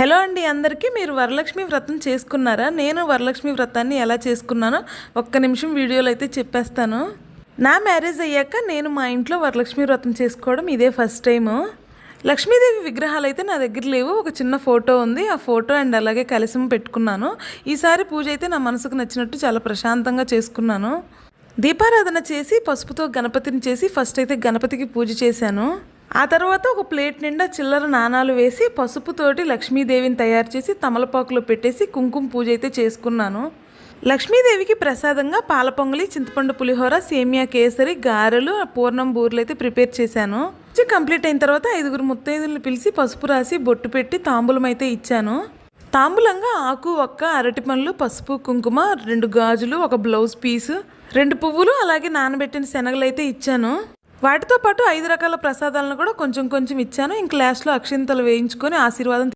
Hello అండి అందరికీ మీరు వరలక్ష్మి వ్రతం చేసుకున్నారా? నేను వరలక్ష్మి వ్రతాన్ని ఎలా చేసుకున్నానో ఒక్క నిమిషం వీడియోలో అయితే చెప్పేస్తాను. నా మ్యారేజ్ అయ్యాక నేను మా ఇంట్లో వరలక్ష్మి వ్రతం చేసుకోవడం ఇదే ఫస్ట్ టైము. లక్ష్మీదేవి విగ్రహాలు అయితే నా దగ్గర లేవు ఒక చిన్న ఫోటో ఉంది. ఆ ఫోటో అండ్ అలాగే కలిసం పెట్టుకున్నాను. ఈసారి పూజ అయితే నా మనసుకు నచ్చినట్టు చాలా ప్రశాంతంగా చేసుకున్నాను. దీపారాధన చేసి పసుపుతో గణపతిని చేసి ఫస్ట్ అయితే గణపతికి పూజ చేశాను. ఆ తర్వాత ఒక ప్లేట్ నిండా చిల్లర నాణాలు వేసి పసుపుతోటి లక్ష్మీదేవిని తయారు చేసి తమలపాకులో పెట్టేసి కుంకుమ పూజ అయితే చేసుకున్నాను. లక్ష్మీదేవికి ప్రసాదంగా పాల పొంగలి చింతపండు పులిహోర సేమియా కేసరి గారెలు పూర్ణం బూరెలు అయితే ప్రిపేర్ చేశాను. పూజ కంప్లీట్ అయిన తర్వాత ఐదుగురు ముత్తైదులను పిలిచి పసుపు రాసి బొట్టు పెట్టి తాంబూలం అయితే ఇచ్చాను. తాంబూలంగా ఆకు ఒక్క అరటి పండ్లు పసుపు కుంకుమ రెండు గాజులు ఒక బ్లౌజ్ పీసు రెండు పువ్వులు అలాగే నానబెట్టిన శనగలు అయితే ఇచ్చాను. వాటితో పాటు ఐదు రకాల ప్రసాదాలను కూడా కొంచెం కొంచెం ఇచ్చాను. ఇంక లాస్ట్లో అక్షింతలు వేయించుకొని ఆశీర్వాదం